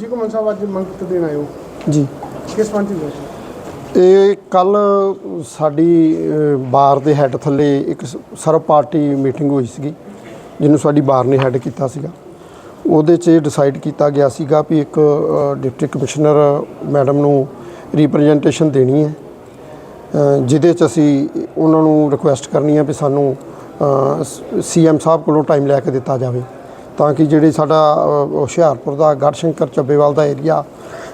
ਜੀ ਕੋ ਸਾਹਿਬ ਅੱਜ ਮੰਗ ਪੱਤਰ ਦੇਣ ਹੋ? ਜੀ। ਕਿਸ ਪੰਚ ਦੇ ਇਹ ਕੱਲ ਸਾਡੀ ਬਾਰ ਦੇ ਹੈੱਡ ਥੱਲੇ ਇੱਕ ਸ- ਸਰਬ ਪਾਰਟੀ ਮੀਟਿੰਗ ਹੋਈ ਸੀਗੀ ਜਿਹਨੂੰ ਸਾਡੀ ਬਾਰ ਨੇ ਹੈੱਡ ਕੀਤਾ ਸੀਗਾ। ਉਹਦੇ 'ਚ ਇਹ ਡਿਸਾਈਡ ਕੀਤਾ ਗਿਆ ਸੀਗਾ ਵੀ ਇੱਕ ਡਿਪਟੀ ਕਮਿਸ਼ਨਰ ਮੈਡਮ ਨੂੰ ਰਿਪਰੈਜ਼ੈਂਟੇਸ਼ਨ ਦੇਣੀ ਹੈ। ਜਿਹਦੇ 'ਚ ਅਸੀਂ ਉਹਨਾਂ ਨੂੰ ਰਿਕੁਐਸਟ ਕਰਨੀ ਹੈ ਵੀ ਸਾਨੂੰ ਸੀਐਮ ਸਾਹਿਬ ਕੋਲੋਂ ਟਾਈਮ ਲੈ ਕੇ ਦਿੱਤਾ ਜਾਵੇ। ਤਾਂ ਕਿ ਜਿਹੜੇ ਸਾਡਾ ਹੁਸ਼ਿਆਰਪੁਰ ਦਾ ਗੜਸ਼ੰਕਰ ਚੱਬੇਵਾਲ ਦਾ ਏਰੀਆ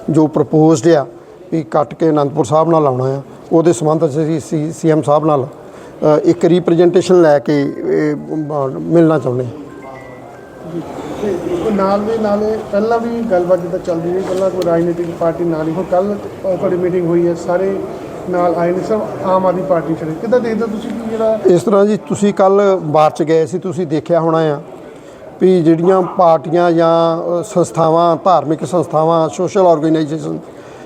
ਜੋ ਪ੍ਰਪੋਜ਼ਡ ਆ ਵੀ ਕੱਟ ਕੇ ਅਨੰਦਪੁਰ ਸਾਹਿਬ ਨਾਲ ਆਉਣਾ ਆ ਉਹਦੇ ਸੰਬੰਧ ਅਸੀਂ ਸੀਐਮ ਸਾਹਿਬ ਨਾਲ ਇੱਕ ਰਿਪਰੈਜ਼ੈਂਟੇਸ਼ਨ ਲੈ ਕੇ ਮਿਲਣਾ ਚਾਹੁੰਦੇ ਨਾਲ ਦੇ ਨਾਲ ਪਹਿਲਾਂ ਵੀ ਗੱਲਬਾਤ ਜਿੱਦਾਂ ਚੱਲਦੀ ਰਹੀ ਪਹਿਲਾਂ ਕੋਈ ਰਾਜਨੀਤਿਕ ਪਾਰਟੀ ਨਾਲ ਹੀ ਹੁਣ ਕੱਲ ਤੁਹਾਡੀ ਮੀਟਿੰਗ ਹੋਈ ਹੈ ਸਾਰੇ ਨਾਲ ਆਏ ਨੇ ਸਭ ਆਮ ਆਦਮੀ ਪਾਰਟੀ ਚਲੇ ਕਿੱਦਾਂ ਦੇਖਦੇ ਤੁਸੀਂ ਕਿ ਜਿਹੜਾ ਇਸ ਤਰ੍ਹਾਂ ਜੀ ਤੁਸੀਂ ਕੱਲ ਬਾਹਰ ਚ ਗਏ ਸੀ ਤੁਸੀਂ ਦੇਖਿਆ ਹੋਣਾ ਆ ਵੀ ਜਿਹੜੀਆਂ ਪਾਰਟੀਆਂ ਜਾਂ ਸੰਸਥਾਵਾਂ, ਧਾਰਮਿਕ ਸੰਸਥਾਵਾਂ ਸੋਸ਼ਲ ਆਰਗੇਨਾਈਜੇਸ਼ਨ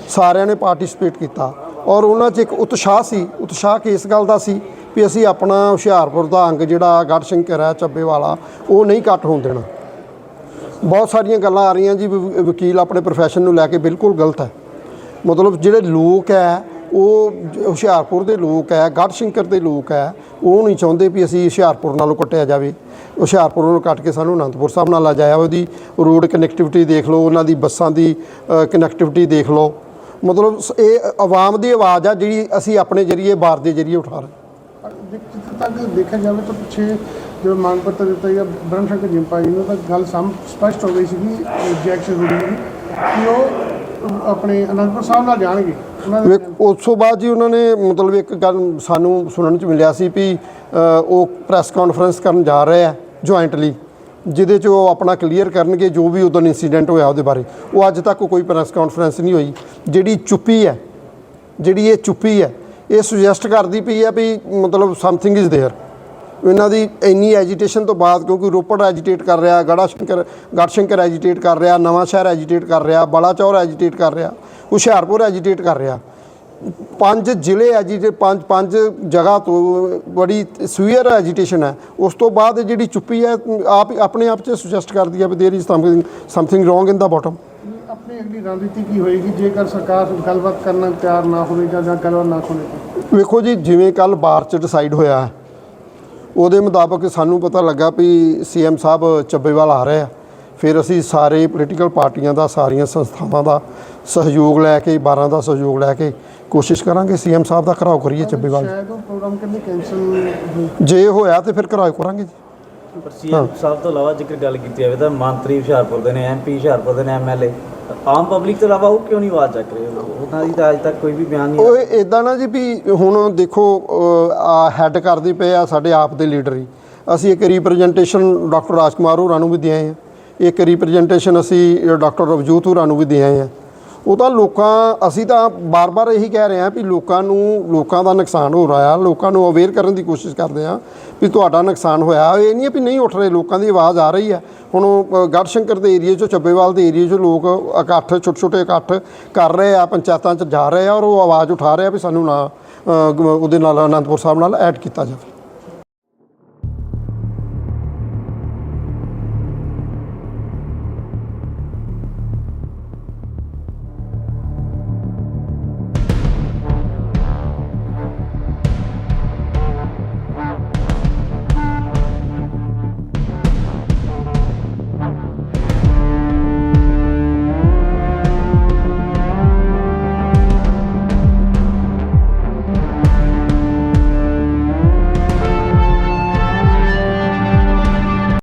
ਸਾਰਿਆਂ ਨੇ ਪਾਰਟਿਸਿਪੇਟ ਕੀਤਾ। ਔਰ ਉਹਨਾਂ 'ਚ ਇੱਕ ਉਤਸ਼ਾਹ ਸੀ। ਉਤਸ਼ਾਹ ਇਸ ਗੱਲ ਦਾ ਸੀ? ਵੀ ਅਸੀਂ ਆਪਣਾ ਹੁਸ਼ਿਆਰਪੁਰ ਦਾ ਅੰਗ ਜਿਹੜਾ ਗੜਸ਼ੰਕਰ ਹੈ, ਚੱਬੇ ਵਾਲਾ, ਉਹ ਨਹੀਂ ਕੱਟ ਹੋਣ ਦੇਣਾ। ਬਹੁਤ ਸਾਰੀਆਂ ਗੱਲਾਂ ਆ ਰਹੀਆਂ ਜੀ, ਵੀ, ਵਕੀਲ ਆਪਣੇ ਪ੍ਰੋਫੈਸ਼ਨ ਨੂੰ ਲੈ ਕੇ ਬਿਲਕੁਲ ਗਲਤ ਹੈ। ਮਤਲਬ ਜਿਹੜੇ ਲੋਕ ਹੈ, ਉਹ ਹੁਸ਼ਿਆਰਪੁਰ ਦੇ ਲੋਕ ਹੈ, ਗੜਸ਼ੰਕਰ ਦੇ ਲੋਕ ਹੈ, ਉਹ ਨਹੀਂ ਚਾਹੁੰਦੇ ਵੀ ਅਸੀਂ ਹੁਸ਼ਿਆਰਪੁਰ ਨਾਲੋਂ ਕੱਟਿਆ ਜਾਵੇ। ਹੁਸ਼ਿਆਰਪੁਰ ਨੂੰ ਕੱਟ ਕੇ ਸਾਨੂੰ ਅਨੰਦਪੁਰ ਸਾਹਿਬ ਨਾਲ ਆ ਜਾਇਆ ਉਹਦੀ ਰੋਡ ਕਨੈਕਟੀਵਿਟੀ ਦੇਖ ਲਓ ਉਹਨਾਂ ਦੀ ਬੱਸਾਂ ਦੀ ਕਨੈਕਟੀਵਿਟੀ ਦੇਖ ਲਓ। ਮਤਲਬ ਇਹ ਆਵਾਮ ਦੀ ਆਵਾਜ਼ ਆ ਜਿਹੜੀ ਅਸੀਂ ਆਪਣੇ ਜਰੀਏ ਬਾਰ ਦੇ ਜਰੀਏ ਉਠਾ ਰਹੇ ਤੱਕ ਦੇਖਿਆ ਜਾਵੇ ਤਾਂ ਪਿੱਛੇ ਜਦੋਂ ਮੰਗ ਪੱਤਰ ਦਿੱਤਾ ਗਿਆ ਬ੍ਰਹਮ ਸ਼ੰਕਰ ਜਿੰਪਾ ਜੀ ਨੂੰ ਤਾਂ ਗੱਲ ਸਮ ਸਪਸ਼ਟ ਹੋ ਗਈ ਸੀ ਰਿਜੈਕਸ਼ਨ ਹੋਈ ਸੀ ਕਿ ਉਹ ਆਪਣੇ ਅਨੰਦਪੁਰ ਸਾਹਿਬ ਨਾਲ ਜਾਣਗੇ। ਉਸ ਤੋਂ ਬਾਅਦ ਜੀ ਉਹਨਾਂ ਨੇ ਮਤਲਬ ਇੱਕ ਗੱਲ ਸਾਨੂੰ ਸੁਣਨ ਚ ਮਿਲਿਆ ਸੀ ਵੀ ਉਹ ਪ੍ਰੈਸ ਕਾਨਫਰੰਸ ਕਰਨ ਜਾ ਰਹੇ ਆ। ਜੁਆਇੰਟਲੀ ਜਿਹਦੇ ਚ ਉਹ ਆਪਣਾ ਕਲੀਅਰ ਕਰਨਗੇ ਜੋ ਵੀ ਉਦੋਂ ਇਨਸੀਡੈਂਟ ਹੋਇਆ ਉਹਦੇ ਬਾਰੇ ਉਹ ਅੱਜ ਤੱਕ ਕੋਈ ਪ੍ਰੈਸ ਕਾਨਫਰੰਸ ਨਹੀਂ ਹੋਈ ਜਿਹੜੀ ਚੁੱਪੀ ਹੈ ਜਿਹੜੀ ਇਹ ਚੁੱਪੀ ਹੈ ਇਹ ਸੁਜੈਸਟ ਕਰਦੀ ਪਈ ਹੈ ਵੀ ਮਤਲਬ ਸਮਥਿੰਗ ਇਜ਼ देयर ਇਹਨਾਂ ਦੀ ਇੰਨੀ ਐਜੀਟੇਸ਼ਨ ਤੋਂ ਬਾਅਦ ਕਿਉਂਕਿ ਰੋਪੜ ਐਜੀਟੇਟ ਕਰ ਰਿਹਾ ਗੜਾ ਸ਼ੰਕਰ ਗੜਸ਼ੰਕਰ ਐਜੀਟੇਟ ਕਰ ਰਿਹਾ ਨਵਾਂ ਸ਼ਹਿਰ ਐਜੀਟੇਟ ਕਰ ਰਿਹਾ ਬਲਾਚੌਰ ਐਜੀਟੇਟ ਕਰ ਰਿਹਾ ਹੁਸ਼ਿਆਰਪੁਰ ਐਜੀਟੇਟ ਕਰ ਰਿਹਾ ਪੰਜ ਜ਼ਿਲ੍ਹੇ ਐਜੀਟੇ ਪੰਜ ਪੰਜ ਜਗ੍ਹਾ ਤੋਂ ਬੜੀ ਸਵੀਅਰ ਐਜੀਟੇਸ਼ਨ ਹੈ। ਉਸ ਤੋਂ ਬਾਅਦ ਜਿਹੜੀ ਚੁੱਪੀ ਹੈ ਆਪ ਆਪਣੇ ਆਪ 'ਚ ਸੁਜੈਸਟ ਕਰਦੀ ਹੈ ਵੀ there is something something wrong in the bottom ਆਪਣੀ ਅਗਲੀ ਰਣਨੀਤੀ ਕੀ ਹੋਏਗੀ? ਜੇਕਰ ਸਰਕਾਰ ਗੱਲਬਾਤ ਕਰਨ ਨੂੰ ਤਿਆਰ ਨਾ ਹੋਵੇ ਜਾਂ ਗੱਲਬਾਤ ਨਾ ਹੋਵੇ ਤਾਂ ਵੇਖੋ ਜੀ ਜਿਵੇਂ ਕੱਲ ਬਾਰ ਚ ਡਿਸਾਈਡ ਹੋਇਆ ਹੈ, ਉਹਦੇ ਮੁਤਾਬਕ ਸਾਨੂੰ ਪਤਾ ਲੱਗਾ ਵੀ ਸੀਐਮ ਸਾਹਿਬ ਚੱਬੇਵਾਲ ਆ ਰਹੇ ਆ। ਫਿਰ ਅਸੀਂ ਸਾਰੇ ਪੋਲੀਟੀਕਲ ਪਾਰਟੀਆਂ ਦਾ ਸਾਰੀਆਂ ਸੰਸਥਾਵਾਂ ਦਾ ਸਹਿਯੋਗ ਲੈ ਕੇ 12 ਦਾ ਸਹਿਯੋਗ ਲੈ ਕੇ ਕੋਸ਼ਿਸ਼ ਕਰਾਂਗੇ ਸੀਐਮ ਸਾਹਿਬ ਦਾ ਘਰਾਓ ਕਰੀਏ ਚੱਬੇਵਾਲ ਸ਼ਾਇਦ ਉਹ ਪ੍ਰੋਗਰਾਮ ਜੇ ਹੋਇਆ ਤੇ ਫਿਰ ਘਰਾਓ ਕਰਾਂਗੇ ਜੀ। ਪਰ ਸੀਐਮ ਸਾਹਿਬ ਤੋਂ ਇਲਾਵਾ ਜੇਕਰ ਗੱਲ ਕੀਤੀ ਜਾਵੇ ਤਾਂ ਮੰਤਰੀ ਹੁਸ਼ਿਆਰਪੁਰ ਦੇ ਨੇ ਐਮਪੀ ਹੁਸ਼ਿਆਰਪੁਰ ਦੇ ਨੇ ਐਮਐਲਏ ਆਮ ਪਬਲਿਕ ਤੋਂ ਇਲਾਵਾ ਉਹ ਕਿਉਂ ਨਹੀਂ ਆਵਾਜ਼ ਚੱਕ ਰਹੇ? ਉਹਨਾਂ ਦੀ ਤਾਂ ਅੱਜ ਤੱਕ ਕੋਈ ਵੀ ਬਿਆਨ ਨਹੀਂ ਉਹ ਇਦਾਂ ਨਾ ਜੀ ਵੀ ਹੁਣ ਦੇਖੋ ਹੈੱਡ ਕਰਦੇ ਪਏ ਆ ਸਾਡੇ ਆਪ ਦੇ ਲੀਡਰ ਹੀ। ਅਸੀਂ ਇੱਕ ਰਿਪਰੈਜ਼ੈਂਟੇਸ਼ਨ ਡਾਕਟਰ ਰਾਜਕੁਮਾਰ ਹੋਰਾਂ ਨੂੰ ਵੀ ਦੇ ਆਏ ਆ ਇੱਕ ਰਿਪਰੈਜ਼ੈਂਟੇਸ਼ਨ ਅਸੀਂ ਡਾਕਟਰ ਰਵਜੋਤ ਹੋਰਾਂ ਨੂੰ ਵੀ ਦੇ ਆਏ ਆ ਉਹ ਤਾਂ ਲੋਕਾਂ ਅਸੀਂ ਤਾਂ ਬਾਰ-ਬਾਰ ਇਹੀ ਕਹਿ ਰਹੇ ਹਾਂ ਵੀ ਲੋਕਾਂ ਨੂੰ ਲੋਕਾਂ ਦਾ ਨੁਕਸਾਨ ਹੋ ਰਿਹਾ ਆ ਲੋਕਾਂ ਨੂੰ ਅਵੇਅਰ ਕਰਨ ਦੀ ਕੋਸ਼ਿਸ਼ ਕਰਦੇ ਆ ਵੀ ਤੁਹਾਡਾ ਨੁਕਸਾਨ ਹੋਇਆ। ਇਹ ਨਹੀਂ ਹੈ ਵੀ ਨਹੀਂ ਉੱਠ ਰਹੇ ਲੋਕਾਂ ਦੀ ਆਵਾਜ਼ ਆ ਰਹੀ ਹੈ। ਹੁਣ ਉਹ, ਅ, ਗੜਸ਼ੰਕਰ ਦੇ ਏਰੀਏ 'ਚੋਂ ਚੱਬੇਵਾਲ ਦੇ ਏਰੀਏ 'ਚੋਂ ਲੋਕ ਇਕੱਠ ਛੋਟੇ ਛੋਟੇ ਇਕੱਠ ਕਰ ਰਹੇ ਆ ਪੰਚਾਇਤਾਂ 'ਚ ਜਾ ਰਹੇ ਆ ਔਰ ਉਹ ਆਵਾਜ਼ ਉਠਾ ਰਹੇ ਆ ਵੀ ਸਾਨੂੰ ਨਾ ਉਹਦੇ ਨਾਲ ਅਨੰਦਪੁਰ ਸਾਹਿਬ ਨਾਲ ਐਡ ਕੀਤਾ ਜਾਵੇ।